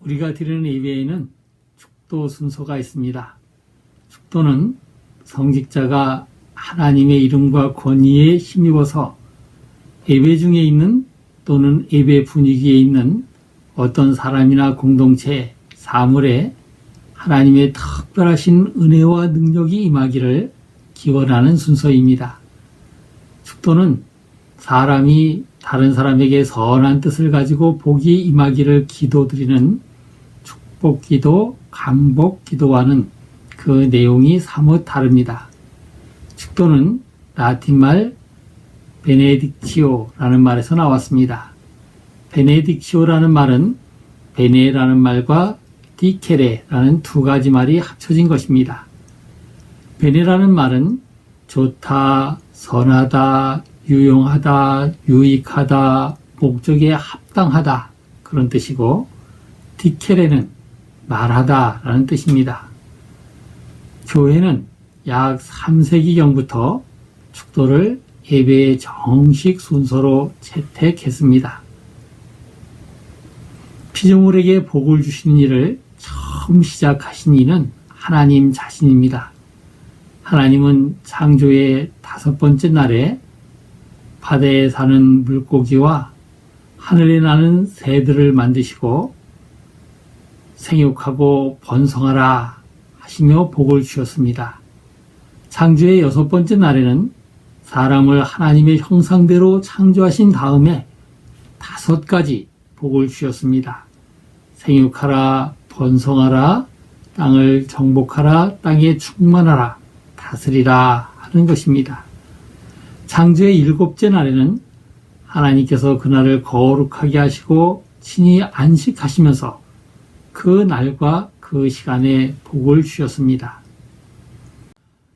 우리가 드리는 예배에는 축도 순서가 있습니다. 축도는 성직자가 하나님의 이름과 권위에 힘입어서 예배 중에 있는 또는 예배 분위기에 있는 어떤 사람이나 공동체, 사물에 하나님의 특별하신 은혜와 능력이 임하기를 기원하는 순서입니다. 축도는 사람이 다른 사람에게 선한 뜻을 가지고 복이 임하기를 기도드리는 축복 기도, 강복 기도와는 그 내용이 사뭇 다릅니다. 축도는 라틴말 베네딕티오라는 말에서 나왔습니다. 베네딕티오라는 말은 베네라는 말과 디케레라는 두 가지 말이 합쳐진 것입니다. 베네라는 말은 좋다, 선하다, 유용하다, 유익하다, 목적에 합당하다 그런 뜻이고 디케레는 말하다 라는 뜻입니다. 교회는 약 3세기경부터 축도를 예배의 정식 순서로 채택했습니다. 피조물에게 복을 주시는 일을 처음 시작하신 이는 하나님 자신입니다. 하나님은 창조의 다섯 번째 날에 바다에 사는 물고기와 하늘에 나는 새들을 만드시고 생육하고 번성하라 하시며 복을 주셨습니다. 창조의 여섯 번째 날에는 사람을 하나님의 형상대로 창조하신 다음에 다섯 가지 복을 주셨습니다. 생육하라, 번성하라, 땅을 정복하라, 땅에 충만하라, 다스리라 하는 것입니다. 창조의 일곱째 날에는 하나님께서 그날을 거룩하게 하시고 친히 안식하시면서 그 날과 그 시간에 복을 주셨습니다.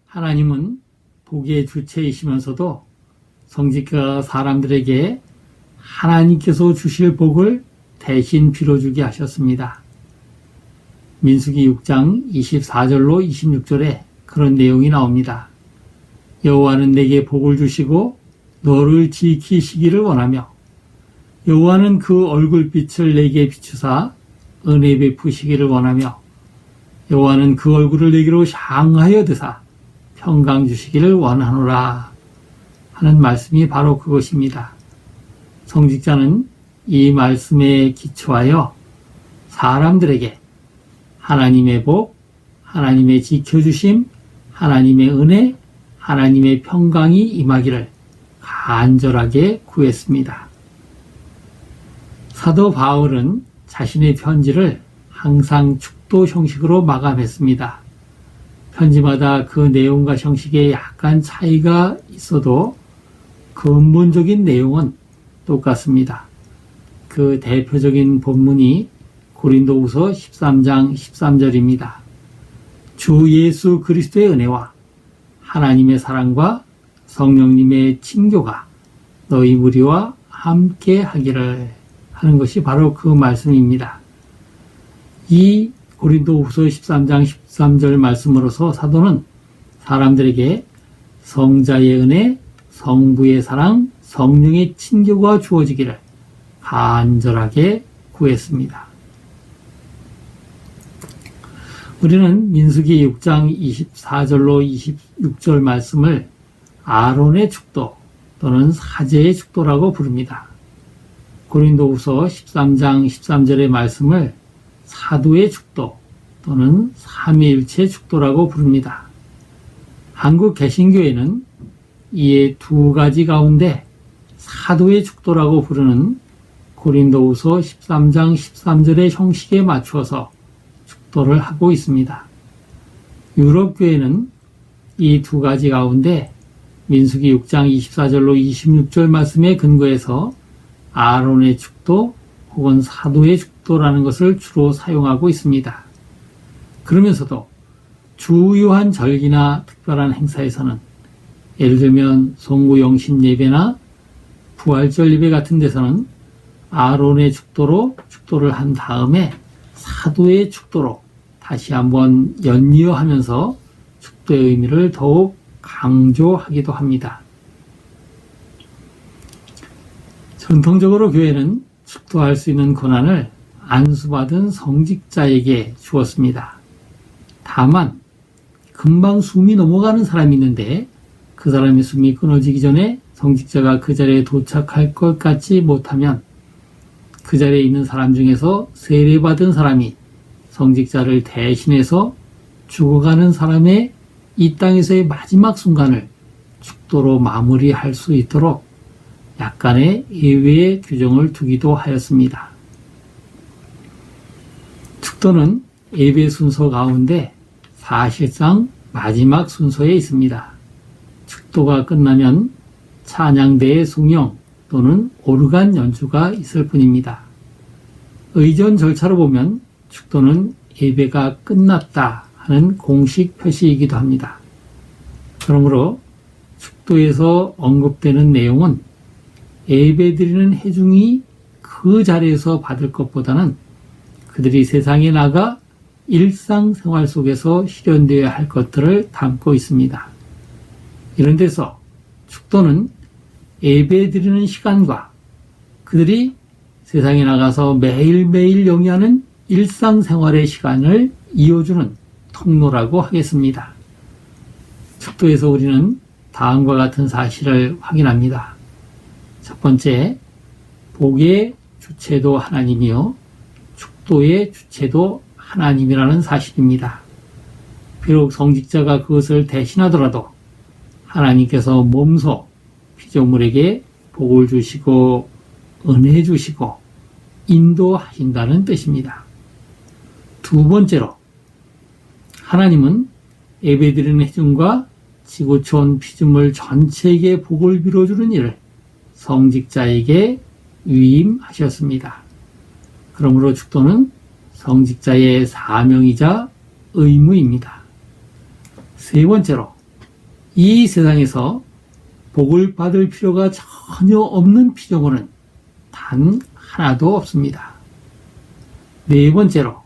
하나님은 복의 주체이시면서도 성직자 사람들에게 하나님께서 주실 복을 대신 빌어주게 하셨습니다. 민수기 6장 24절로 26절에 그런 내용이 나옵니다. 여호와는 내게 복을 주시고 너를 지키시기를 원하며 여호와는 그 얼굴빛을 내게 비추사 은혜 베푸시기를 원하며 여호와는 그 얼굴을 내게로 향하여 드사 평강 주시기를 원하노라 하는 말씀이 바로 그것입니다. 성직자는 이 말씀에 기초하여 사람들에게 하나님의 복, 하나님의 지켜주심, 하나님의 은혜, 하나님의 평강이 임하기를 간절하게 구했습니다. 사도 바울은 자신의 편지를 항상 축도 형식으로 마감했습니다. 편지마다 그 내용과 형식에 약간 차이가 있어도 근본적인 내용은 똑같습니다. 그 대표적인 본문이 고린도후서 13장 13절입니다. 주 예수 그리스도의 은혜와 하나님의 사랑과 성령님의 친교가 너희 무리와 함께 하기를 하는 것이 바로 그 말씀입니다. 이 고린도 후서 13장 13절 말씀으로서 사도는 사람들에게 성자의 은혜, 성부의 사랑, 성령의 친교가 주어지기를 간절하게 구했습니다. 우리는 민수기 6장 24절로 26절 말씀을 아론의 축도 또는 사제의 축도라고 부릅니다. 고린도후서 13장 13절의 말씀을 사도의 축도 또는 삼위일체 축도라고 부릅니다. 한국 개신교회는 이에 두 가지 가운데 사도의 축도라고 부르는 고린도후서 13장 13절의 형식에 맞추어서 축도를 하고 있습니다. 유럽 교회는 이 두 가지 가운데 민수기 6장 24절로 26절 말씀에 근거해서 아론의 축도 혹은 사도의 축도라는 것을 주로 사용하고 있습니다. 그러면서도 주요한 절기나 특별한 행사에서는 예를 들면 송구 영신 예배나 부활절 예배 같은 데서는 아론의 축도로 축도를 한 다음에 사도의 축도로 다시 한번 연이어하면서 축도의 의미를 더욱 강조하기도 합니다. 전통적으로 교회는 축도할 수 있는 권한을 안수받은 성직자에게 주었습니다. 다만 금방 숨이 넘어가는 사람이 있는데 그 사람의 숨이 끊어지기 전에 성직자가 그 자리에 도착할 것 같지 못하면 그 자리에 있는 사람 중에서 세례받은 사람이 성직자를 대신해서 죽어가는 사람의 이 땅에서의 마지막 순간을 축도로 마무리할 수 있도록 약간의 예외의 규정을 두기도 하였습니다. 축도는 예배 순서 가운데 사실상 마지막 순서에 있습니다. 축도가 끝나면 찬양대의 숭영 또는 오르간 연주가 있을 뿐입니다. 의전 절차로 보면 축도는 예배가 끝났다 하는 공식 표시이기도 합니다. 그러므로 축도에서 언급되는 내용은 예배드리는 해중이 그 자리에서 받을 것보다는 그들이 세상에 나가 일상생활 속에서 실현되어야 할 것들을 담고 있습니다. 이런 데서 축도는 예배 드리는 시간과 그들이 세상에 나가서 매일매일 영위하는 일상생활의 시간을 이어주는 통로라고 하겠습니다. 축도에서 우리는 다음과 같은 사실을 확인합니다. 첫 번째, 복의 주체도 하나님이요. 축도의 주체도 하나님이라는 사실입니다. 비록 성직자가 그것을 대신하더라도 하나님께서 몸소 피조물에게 복을 주시고 은혜 주시고 인도하신다는 뜻입니다. 두 번째로 하나님은 예배드리는 해중과 지구촌 피조물 전체에게 복을 빌어주는 일을 성직자에게 위임하셨습니다. 그러므로 축도는 성직자의 사명이자 의무입니다. 세 번째로 이 세상에서 복을 받을 필요가 전혀 없는 피조물은 단 하나도 없습니다. 네 번째로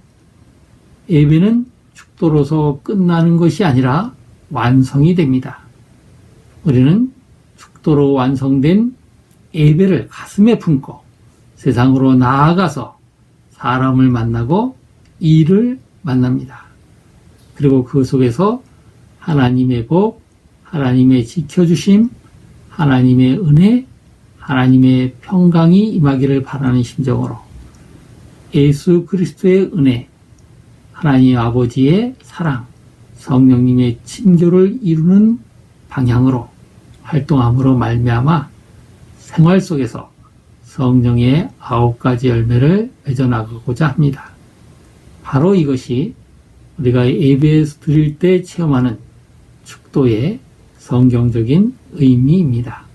예배는 축도로서 끝나는 것이 아니라 완성이 됩니다. 우리는 축도로 완성된 예배를 가슴에 품고 세상으로 나아가서 사람을 만나고 일을 만납니다. 그리고 그 속에서 하나님의 복, 하나님의 지켜주심, 하나님의 은혜, 하나님의 평강이 임하기를 바라는 심정으로 예수 그리스도의 은혜, 하나님 아버지의 사랑, 성령님의 친교를 이루는 방향으로 활동함으로 말미암아 생활 속에서 성령의 아홉 가지 열매를 맺어나가고자 합니다. 바로 이것이 우리가 예배에서 드릴 때 체험하는 축도의 성경적인 의미입니다.